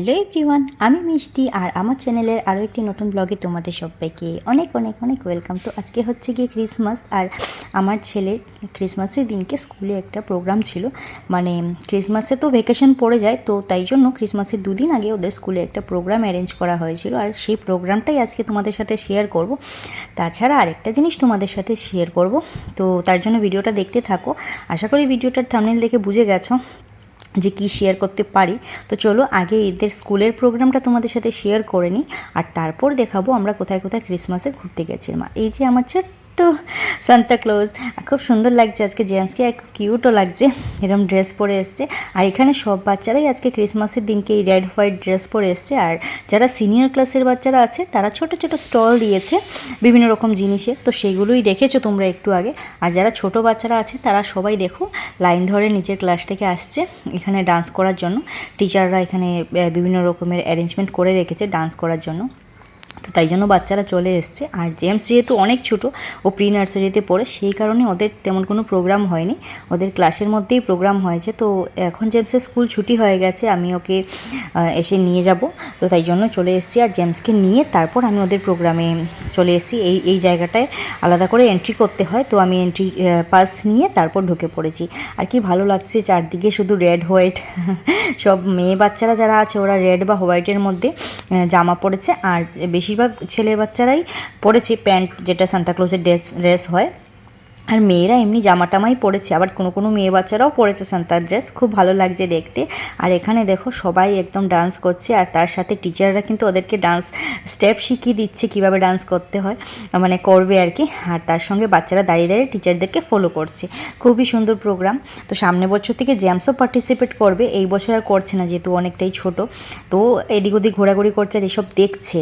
Hello everyone, আমি মিষ্টি আর আমার চ্যানেলের আরও একটি নতুন ব্লগে তোমাদের সবাইকে অনেক অনেক অনেক ওয়েলকাম তো আজকে হচ্ছে গিয়ে ক্রিসমাস আর আমার ছেলের ক্রিসমাসের দিনকে স্কুলে একটা প্রোগ্রাম ছিল। মানে ক্রিসমাসে তো ভেকেশন পড়ে যায়, তো তাই জন্য ক্রিসমাসের দুদিন আগে ওদের স্কুলে একটা প্রোগ্রাম অ্যারেঞ্জ করা হয়েছিল। আর সেই প্রোগ্রামটাই আজকে তোমাদের সাথে শেয়ার করব। তাছাড়া আরেকটা জিনিস তোমাদের সাথে শেয়ার করব। তো তার জন্য ভিডিওটা দেখতে থাকো। আশা করি ভিডিওটার থামনেল দেখে বুঝে গেছো। যে কী শেয়ার করতে পারি। তো চলো আগে এদের স্কুলের প্রোগ্রামটা তোমাদের সাথে শেয়ার করে নিই। আর তারপর দেখাবো আমরা কোথায় কোথায় ক্রিসমাসে ঘুরতে গেছি। মা, এই যে আমার ছোট্ট সান্তা ক্লোজ খুব সুন্দর লাগছে আজকে জেমসকে খুব কিউটও লাগছে। এরকম ড্রেস পরে এসছে। আর এখানে সব বাচ্চারাই আজকে ক্রিসমাসের দিনকে এই রেড হোয়াইট ড্রেস পরে এসছে। আর যারা সিনিয়র ক্লাসের বাচ্চারা আছে, তারা ছোট ছোট স্টল দিয়েছে বিভিন্ন রকম জিনিসের। তো সেগুলোই দেখেছ তোমরা একটু আগে। আর যারা ছোট বাচ্চারা আছে, তারা সবাই দেখো লাইন ধরে নিজের ক্লাস থেকে আসছে এখানে ডান্স করার জন্য। টিচাররা এখানে বিভিন্ন রকমের অ্যারেঞ্জমেন্ট করে রেখেছে ডান্স করার জন্য। তো তাই জন্য বাচ্চারা চলে এসছে। আর জেমস যেহেতু অনেক ছোট, ও প্রি নার্সারিতে পড়ে, সেই কারণে ওদের তেমন কোনো প্রোগ্রাম হয়নি। ওদের ক্লাসের মধ্যেই প্রোগ্রাম হয়েছে। তো এখন জেমসের স্কুল ছুটি হয়ে গেছে, আমি ওকে এসে নিয়ে যাব। তো তাই জন্য চলে এসেছি। আর জেমসকে নিয়ে তারপর আমি ওদের প্রোগ্রামে চলে এসেছি। এই এই জায়গাটায় আলাদা করে এন্ট্রি করতে হয়। তো আমি এন্ট্রি পাস নিয়ে তারপর ঢুকে পড়েছি। আর কি ভালো লাগছে চারদিকে শুধু রেড হোয়াইট সব মেয়ে বাচ্চারা যারা আছে, ওরা রেড বা হোয়াইটের মধ্যে জামা পরেছে আর বেশিরভাগ ছেলে বাচ্চারাই পরেছে প্যান্ট যেটা সান্তাক্লোজের ড্রেস ড্রেস হয়। আর মেয়েরা এমনি জামা টামাই পরেছে, আবার কোনো কোনো মেয়ে বাচ্চারাও পরেছে সান্তার ড্রেস খুব ভালো লাগছে দেখতে। আর এখানে দেখো সবাই একদম ডান্স করছে, আর তার সাথে টিচাররা কিন্তু ওদেরকে ডান্স স্টেপ শিখিয়ে দিচ্ছে কীভাবে ডান্স করতে হয় মানে করবে আর কি। আর তার সঙ্গে বাচ্চারা দাঁড়িয়ে দাঁড়িয়ে টিচারদেরকে ফলো করছে। খুবই সুন্দর প্রোগ্রাম তো সামনের বছর থেকে জ্যামসও পার্টিসিপেট করবে, এই বছর আর করছে না যেহেতু অনেকটাই ছোট। তো এদিক ওদিক ঘোরাঘুরি করছে আর এসব দেখছে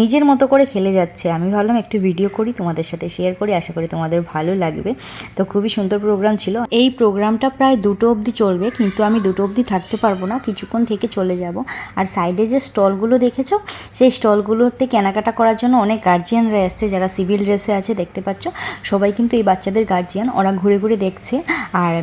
নিজের মতো করে খেলে যাচ্ছে। আমি ভাবলাম একটু ভিডিও করি, তোমাদের সাথে শেয়ার করি, আশা করি তোমাদের ভালো লাগবে। তো খুবই সুন্দর প্রোগ্রাম ছিল। এই প্রোগ্রামটা প্রায় দুটো অবধি চলবে, কিন্তু আমি দুটো অবধি থাকতে পারব না, কিছুক্ষণ থেকে চলে যাব। আর সাইডে যে স্টলগুলো দেখেছ, সেই স্টলগুলোতে কেনাকাটা করার জন্য অনেক গার্জিয়ানরা এসছে, যারা সিভিল ড্রেসে আছে, দেখতে পাচ্ছ। সবাই কিন্তু এই বাচ্চাদের গার্জিয়ান ওরা ঘুরে ঘুরে দেখছে। আর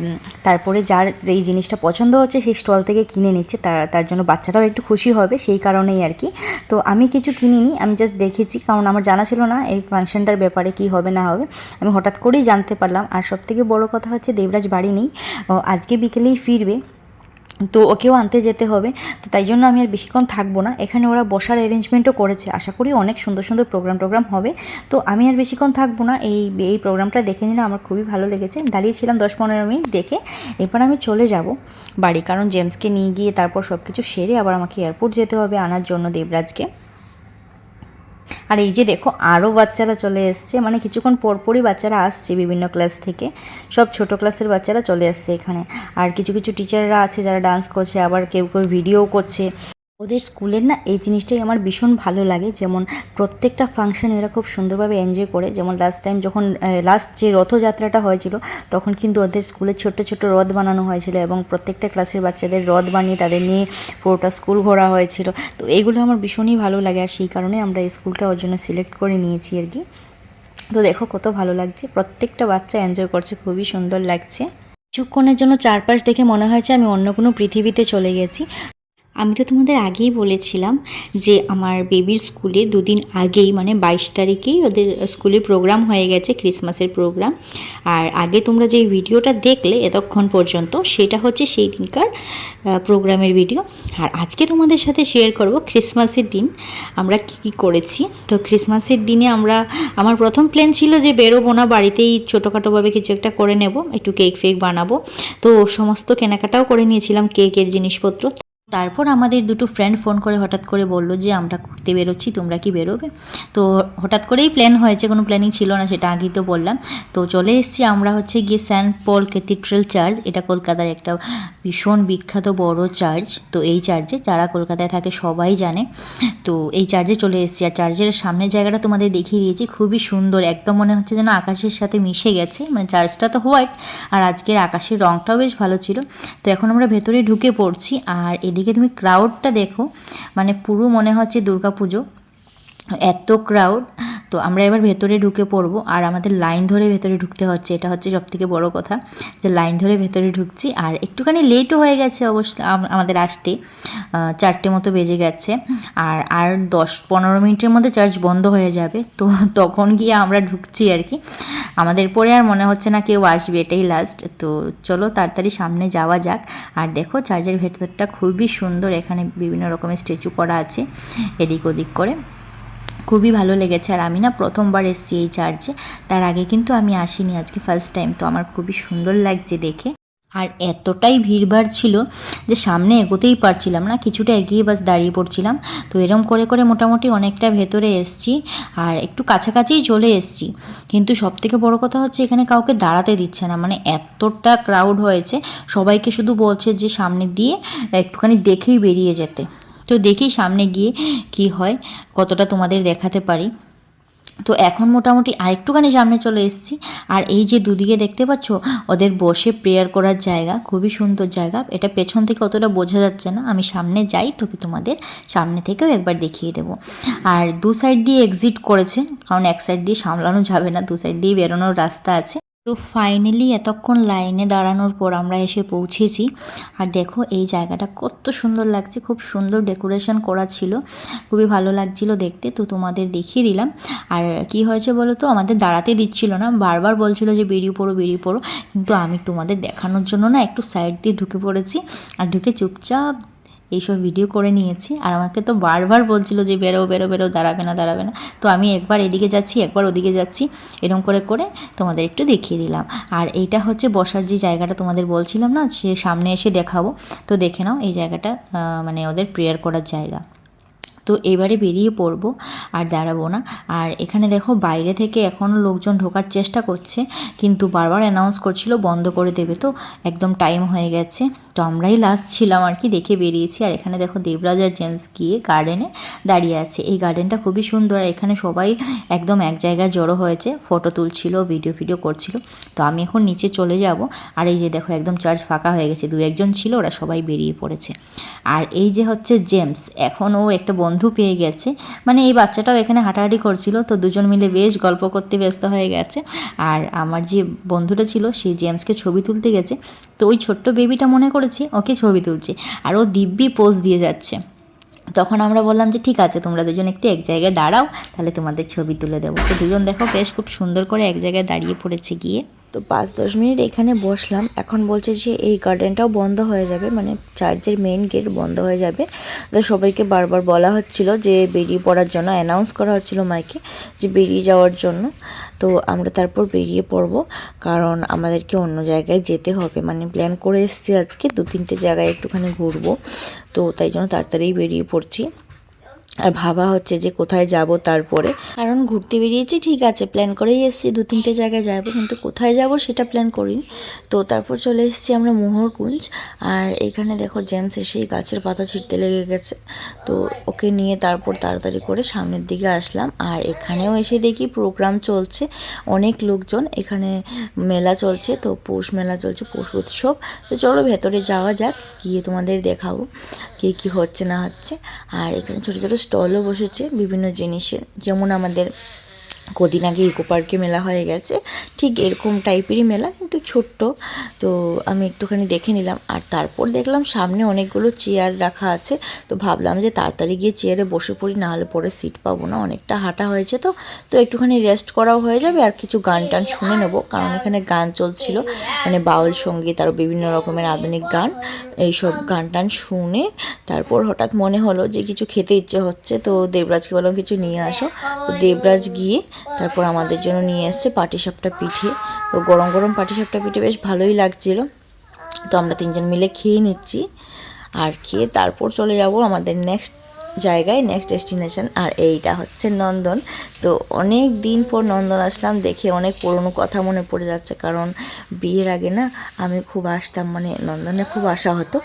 তারপরে যার যেই জিনিসটা পছন্দ হচ্ছে, সেই স্টল থেকে কিনে নিচ্ছে। তার তার জন্য বাচ্চাটাও একটু খুশি হবে, সেই কারণেই আর কি। তো আমি কিছু কিনিনি, আমি জাস্ট দেখেছি, কারণ আমার জানা ছিল না এই ফাংশনটার ব্যাপারে কি হবে, না হবে। আমি হঠাৎ করেই জানতে পারলাম। আর সবথেকে বড় কথা হচ্ছে দেবরাজ বাড়ি নেই। আজকে বিকেলেই ফিরবে। তো ওকেও আনতে যেতে হবে। তো তাই জন্য আমি আর বেশিক্ষণ থাকব না। এখানে ওরা বসার অ্যারেঞ্জমেন্টও করেছে। আশা করি অনেক সুন্দর সুন্দর প্রোগ্রাম টোগ্রাম হবে। তো আমি আর বেশিক্ষণ থাকব না। এই এই প্রোগ্রামটা দেখে নিলে আমার খুবই ভালো লেগেছে। দাঁড়িয়েছিলাম দশ পনেরো মিনিট দেখে। এরপর আমি চলে যাব বাড়ি। কারণ জেমসকে নিয়ে গিয়ে তারপর সব কিছু সেরে আবার আমাকে এয়ারপোর্ট যেতে হবে আনার জন্য দেবরাজকে। আর এই যে দেখো আরও বাচ্চারা চলে এসছে। মানে কিছুক্ষণ পরপরই বাচ্চারা আসছে বিভিন্ন ক্লাস থেকে। সব ছোট ক্লাসের বাচ্চারা চলে আসছে এখানে। আর কিছু কিছু টিচাররা আছে যারা ডান্স করছে, আবার কেউ কেউ ভিডিও করছে। ওদের স্কুলের না এই জিনিসটাই আমার ভীষণ ভালো লাগে। যেমন প্রত্যেকটা ফাংশন এরা খুব সুন্দরভাবে এনজয় করে। যেমন লাস্ট টাইম যখন লাস্ট যে রথযাত্রাটা হয়েছিল, তখন কিন্তু ওদের স্কুলে ছোট্ট ছোট্ট রথ বানানো হয়েছিল এবং প্রত্যেকটা ক্লাসের বাচ্চাদের রথ বানিয়ে তাদের নিয়ে পুরোটা স্কুল ঘোরা হয়েছিল। তো এগুলো আমার ভীষণই ভালো লাগে আর সেই কারণে আমরা এই স্কুলটা ওর জন্য সিলেক্ট করে নিয়েছি আর কি। তো দেখো কত ভালো লাগছে। প্রত্যেকটা বাচ্চা এনজয় করছে, খুবই সুন্দর লাগছে। কিছুক্ষণের জন্য চারপাশ দেখে মনে হয়েছে আমি অন্য কোনো পৃথিবীতে চলে গেছি। আমি তো তোমাদের আগেই বলেছিলাম যে আমার বেবির স্কুলে দুদিন আগেই মানে বাইশ তারিখেই ওদের স্কুলে প্রোগ্রাম হয়ে গেছে ক্রিসমাসের প্রোগ্রাম আর আগে তোমরা যে ভিডিওটা দেখলে এতক্ষণ পর্যন্ত, সেটা হচ্ছে সেই দিনকার প্রোগ্রামের ভিডিও আর আজকে তোমাদের সাথে শেয়ার করব ক্রিসমাসের দিন, আমরা কি কি করেছি। তো ক্রিসমাসের দিনে আমরা, আমার প্রথম প্ল্যান ছিল যে বেরোবো না, বাড়িতেই ছোটোখাটোভাবে কিছু একটা করে নেব, একটু কেক ফেক বানাবো। তো সমস্ত কেনাকাটাও করে নিয়েছিলাম কেকের জিনিসপত্র। তারপর আমাদের দুটো ফ্রেন্ড ফোন করে হঠাৎ করে বলল যে, আমরা ঘুরতে বেরোচ্ছি, তোমরা কি বেরোবে? তো হঠাৎ করেই প্ল্যান হয়েছে, কোনো প্ল্যানিং ছিল না, সেটা আগেই তো বললাম। তো চলে এসেছি আমরা হচ্ছে গিয়ে সেন্ট পল ক্যাথিড্রাল চার্চ এটা কলকাতার একটা ভীষণ বিখ্যাত বড় চার্চ তো এই চার্চে যারা কলকাতায় থাকে সবাই জানে। তো এই চার্চে চলে এসেছি। আর চার্চের সামনের জায়গাটা তোমাদের দেখিয়ে দিয়েছি, খুবই সুন্দর। একদম মনে হচ্ছে যেন আকাশের সাথে মিশে গেছে। মানে চার্চটা তো হোয়াইট আর আজকের আকাশের রঙটাও বেশ ভালো ছিল। তো এখন আমরা ভেতরে ঢুকে পড়ছি, আর এদিকে তুমি ক্রাউডটা দেখো মানে পুরো মনে হচ্ছে দুর্গা পুজো এত ক্রাউড তো আমরা এবার ভেতরে ঢুকে পড়ব। আর আমাদের লাইন ধরে ভেতরে ঢুকতে হচ্ছে। এটা হচ্ছে সব থেকে বড় কথা যে লাইন ধরে ভেতরে ঢুকছি। আর একটুখানি লেটও হয়ে গেছে অবশ্য আমাদের আসতে। চারটে মতো বেজে গেছে। আর আর দশ পনেরো মিনিটের মধ্যে চার্জ বন্ধ হয়ে যাবে। তো তখন গিয়ে আমরা ঢুকছি আর কি। আমাদের পরে আর মনে হচ্ছে না কেউ আসবে, এটাই লাস্ট তো চলো তাড়াতাড়ি সামনে যাওয়া যাক। আর দেখো চার্জের ভেতরটা খুবই সুন্দর। এখানে বিভিন্ন রকমের স্ট্যাচু করা আছে। এদিক ওদিক করে। খুবই ভালো লেগেছে। আর আমি না প্রথমবার এসেছি এই চার্চে তার আগে কিন্তু আমি আসিনি আজকে ফার্স্ট টাইম তো আমার খুবই সুন্দর লাগছে দেখে। আর এতটাই ভিড়ভাড় ছিল যে সামনে এগোতেই পারছিলাম না, কিছুটা এগিয়ে বাস দাঁড়িয়ে পড়ছিলাম। তো এরম করে করে মোটামুটি অনেকটা ভেতরে এসছি আর একটু কাছাকাছিই চলে এসছি। কিন্তু সব থেকে বড় কথা হচ্ছে এখানে কাউকে দাঁড়াতে দিচ্ছে না। মানে এতটা ক্রাউড হয়েছে, সবাইকে শুধু বলছে যে সামনে দিয়ে একটুখানি দেখেই বেরিয়ে যেতে। তো দেখি সামনে গিয়ে কি হয়, কতটা তোমাদের দেখাতে পারি। তো এখন মোটামুটি আরেকটুখানি সামনে চলে এসেছি। আর এই যে দুদিকে দেখতে পাচ্ছ, ওদের বসে প্রেয়ার করার জায়গা, খুবই সুন্দর জায়গা। এটা পেছন থেকে অতটা বোঝা যাচ্ছে না। আমি সামনে যাই তবে তোমাদের সামনে থেকেও একবার দেখিয়ে দেবো। আর দু সাইড দিয়ে এক্সিট করেছে, কারণ এক সাইড দিয়ে সামলানো যাবে না, দু সাইড দিয়ে বেরোনোর রাস্তা আছে। তো ফাইনালি এতক্ষণ লাইনে দাঁড়ানোর পর আমরা এসে পৌঁছেছি। আর দেখো, এই জায়গাটা কত সুন্দর লাগছে, খুব সুন্দর ডেকোরেশন করা ছিল, খুবই ভালো লাগছিল দেখতে, তো তোমাদের দেখিয়ে দিলাম। আর কি হয়েছে বলো তো আমাদের দাঁড়াতে দিচ্ছিল না, বারবার বলছিল যে বেরিয়ে পড়ো বেরিয়ে পড়ো, কিন্তু আমি তোমাদের দেখানোর জন্য না একটু সাইড দিয়ে ঢুকে পড়েছি। আর ঢুকে চুপচাপ এইসব ভিডিও করে নিয়েছি। আর আমাকে তো বারবার বলছিল যে, বেরো বেরো বেরো, দাঁড়াবে না দাঁড়াবে না। তো আমি একবার এদিকে যাচ্ছি, একবার ওদিকে যাচ্ছি এরকম করে করে তোমাদের একটু দেখিয়ে দিলাম। আর এইটা হচ্ছে বসার যে জায়গাটা তোমাদের বলছিলাম না, সে সামনে এসে দেখাবো। তো দেখে নাও এই জায়গাটা মানে ওদের প্রেয়ার করার জায়গা। তো এবারে বেরিয়ে পড়ব, আর দাঁড়াবো না। আর এখানে দেখো বাইরে থেকে এখনও লোকজন ঢোকার চেষ্টা করছে, কিন্তু বারবার অ্যানাউন্স করছিল বন্ধ করে দেবে। তো একদম টাইম হয়ে গেছে। তো আমরাই লাস্ট ছিলাম আর কি, দেখে বেরিয়েছি। আর এখানে দেখো দেবরাজ আর জেন্টস গিয়ে গার্ডেনে দাঁড়িয়ে আছে। এই গার্ডেনটা খুবই সুন্দর। আর এখানে সবাই একদম এক জায়গায় জড়ো হয়েছে। ফটো তুলছিল ভিডিও ভিডিও করছিল। তো আমি এখন নিচে চলে যাব। আর এই যে দেখো একদম চার্জ ফাঁকা হয়ে গেছে। দু একজন ছিল, ওরা সবাই বেরিয়ে পড়েছে। আর এই যে হচ্ছে জেমস, এখন ও একটা বন্ধু পেয়ে গেছে। মানে এই বাচ্চাটাও এখানে হাঁটাহাঁটি করছিল। তো দুজন মিলে বেশ গল্প করতে ব্যস্ত হয়ে গেছে। আর আমার যে বন্ধুটা ছিল, সে জেমসকে ছবি তুলতে গেছে। তো ওই ছোট্ট বেবিটা মনে করেছি, ওকে ছবি তুলছে আর ও দিব্যি পোজ দিয়ে যাচ্ছে। তখন আমরা বললাম যে, ঠিক আছে, তোমরা দুজন একটু এক জায়গায় দাঁড়াও, তাহলে তোমাদের ছবি তুলে দেবো। তো দুজন দেখো বেশ খুব সুন্দর করে এক জায়গায় দাঁড়িয়ে পড়েছে গিয়ে। তো পাঁচ, দশ মিনিট এখানে বসলাম। এখন বলছে যে এই গার্ডেনটাও বন্ধ হয়ে যাবে মানে চার্চের মেন গেট বন্ধ হয়ে যাবে। তো সবাইকে বারবার বলা হচ্ছিল যে বেরিয়ে পড়ার জন্য অ্যানাউন্স করা হচ্ছিল মাইকে যে বেরিয়ে যাওয়ার জন্য। তো আমরা তারপর বেরিয়ে পড়ব, কারণ আমাদেরকে অন্য জায়গায় যেতে হবে। মানে প্ল্যান করে এসেছি আজকে দু তিনটে জায়গায় একটুখানি ঘুরবো। তো তাই জন্য তাড়াতাড়ি বেরিয়ে পড়ছি। আর ভাবা হচ্ছে যে কোথায় যাব তারপরে। কারণ ঘুরতে বেরিয়েছি, ঠিক আছে প্ল্যান করেই এসেছি, দু তিনটে জায়গায় যাব, কিন্তু কোথায় যাব সেটা প্ল্যান করিনি। তো তারপর চলে এসেছি আমরা মোহরকুঞ্জ, আর এখানে দেখো জেন্টস এসেই গাছের পাতা ছিটতে লেগে গেছে। তো ওকে নিয়ে তারপর তাড়াতাড়ি করে সামনের দিকে আসলাম, আর এখানেও এসে দেখি প্রোগ্রাম চলছে, অনেক লোকজন, এখানে মেলা চলছে, তো পৌষ মেলা চলছে, পৌষ উৎসব। তো চলো ভেতরে যাওয়া যাক, গিয়ে তোমাদের দেখাবো কী কী হচ্ছে না হচ্ছে। আর এখানে ছোটো ছোটো স্টলও বসেছে বিভিন্ন জিনিসের যেমন আমাদের কদিন আগে ইকো পার্কে মেলা হয়ে গেছে। ঠিক এরকম টাইপেরই মেলা, কিন্তু ছোট্ট। তো আমি একটুখানি দেখে নিলাম। আর তারপর দেখলাম সামনে অনেকগুলো চেয়ার রাখা আছে। তো ভাবলাম যে তাড়াতাড়ি গিয়ে চেয়ারে বসে পড়ি নাহলে পরে সিট পাবো না। অনেকটা হাঁটা হয়েছে তো। তো একটুখানি রেস্ট করাও হয়ে যাবে আর কিছু গান টান শুনে নেব। কারণ এখানে গান চলছিল। মানে বাউল, সংগীত আরও বিভিন্ন রকমের আধুনিক গান। এইসব গান টান শুনে তারপর হঠাৎ মনে হলো যে কিছু খেতে ইচ্ছে হচ্ছে। তো দেবরাজকে বললাম, কিছু নিয়ে আসো। তো দেবরাজ গিয়ে তারপর আমাদের জন্য নিয়ে এসছে পাটিসাপটা পিঠে। তো গরম গরম পাটিসাপটা পিঠে বেশ ভালোই লাগছিল। তো আমরা তিনজন মিলে খেয়ে নিচ্ছি আর খেয়ে তারপর চলে যাব আমাদের নেক্সট জায়গায় নেক্সট ডেস্টিনেশন আর এইটা হচ্ছে নন্দন। তো অনেক দিন পর নন্দন আসলাম, দেখে অনেক পুরনো কথা মনে পড়ে যাচ্ছে, কারণ বিয়ের আগে না আমি খুব আসতাম মানে নন্দনে খুব আসা হতো।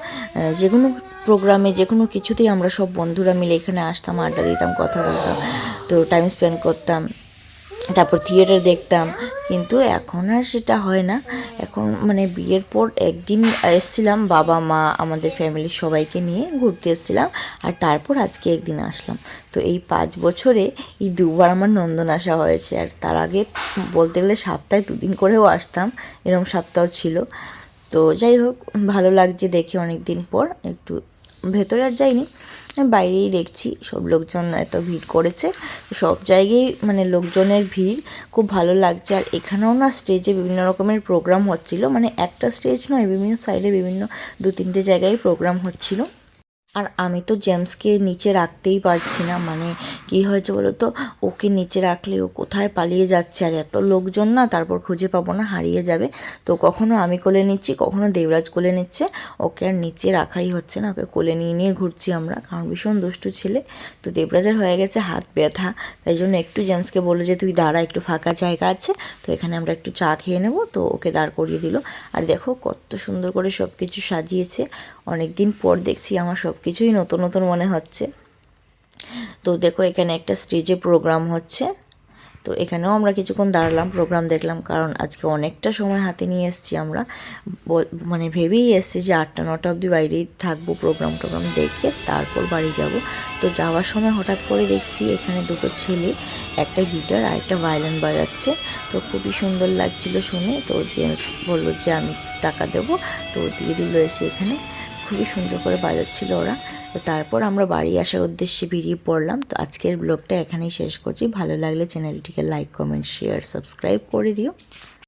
যে কোনো প্রোগ্রামে, যে কোনো কিছুতেই আমরা সব বন্ধুরা মিলে এখানে আসতাম, আড্ডা দিতাম, কথা বলতাম। তো টাইম স্পেন্ড করতাম। তারপর থিয়েটার দেখতাম, কিন্তু এখন আর সেটা হয় না। এখন মানে বিয়ের পর একদিন এসছিলাম বাবা, মা, আমাদের ফ্যামিলির সবাইকে নিয়ে ঘুরতে এসেছিলাম, আর তারপর আজকে একদিন আসলাম। তো এই পাঁচ বছরে এই দুবার আমার নন্দন আসা হয়েছে, আর তার আগে বলতে গেলে সপ্তাহে দুদিন করেও আসতাম এরকম সপ্তাহ ছিল। তো যাই হোক, ভালো লাগছে দেখে অনেক দিন পর, একটু ভেতরে আর যাইনি। বাইরেই দেখছি, সব লোকজন এত ভিড় করেছে। সব জায়গায় মানে লোকজনের ভিড়, খুব ভালো লাগছে। আর এখানেও না স্টেজে বিভিন্ন রকমের প্রোগ্রাম হচ্ছিল। মানে একটা স্টেজ নয়, বিভিন্ন সাইডে বিভিন্ন দু তিনটে জায়গায় প্রোগ্রাম হচ্ছিল। আর আমি তো জেমসকে নিচে রাখতেই পারছি না। মানে কি হয়েছে বলো তো? ওকে নিচে রাখলে ও কোথায় পালিয়ে যাচ্ছে? আর এত লোকজন না, তারপর খুঁজে পাবো না, হারিয়ে যাবে। তো কখনো আমি কোলে নিচ্ছি, কখনো দেবরাজ কোলে নিচ্ছে। ওকে আর নিচে রাখাই হচ্ছে না। ওকে কোলে নিয়ে নিয়ে ঘুরছি আমরা, কারণ ভীষণ দুষ্টু ছেলে। তো দেবরাজের হয়ে গেছে হাত ব্যথা। তাই জন্য একটু জেমসকে বলল যে, তুই দাঁড়া, একটু ফাঁকা জায়গা আছে। তো এখানে আমরা একটু চা খেয়ে নেব। তো ওকে দাঁড় করিয়ে দিল। আর দেখো কত সুন্দর করে সব কিছু সাজিয়েছে। অনেক দিন পর দেখছি আমার সব কিছুই নতুন নতুন মনে হচ্ছে। তো দেখো, এখানে একটা স্টেজে প্রোগ্রাম হচ্ছে। তো এখানেও আমরা কিছুক্ষণ দাঁড়ালাম প্রোগ্রাম দেখলাম, কারণ আজকে অনেকটা সময় হাতে নিয়ে এসেছি আমরা। মানে ভেবেই এসেছি যে আটটা, নটা অবধি বাইরেই থাকব প্রোগ্রাম টোগ্রাম দেখে, তারপর বাড়ি যাব। তো যাওয়ার সময় হঠাৎ করে দেখছি এখানে দুটো ছেলে, একটা গিটার আর একটা ভায়োলিন বাজাচ্ছে। তো খুবই সুন্দর লাগছিল শুনে। তো জেমস বলল যে, আমি টাকা দেবো। তো দিয়ে দিল এসে এখানে। খুবই সুন্দর করে বাজাচ্ছিল ওরা। তো তারপর আমরা বাড়ি আসার উদ্দেশ্যে বেরিয়ে পড়লাম। তো আজকের ব্লগটা এখানেই শেষ করছি। ভালো লাগলে চ্যানেলটিকে লাইক, কমেন্ট শেয়ার সাবস্ক্রাইব করে দিও।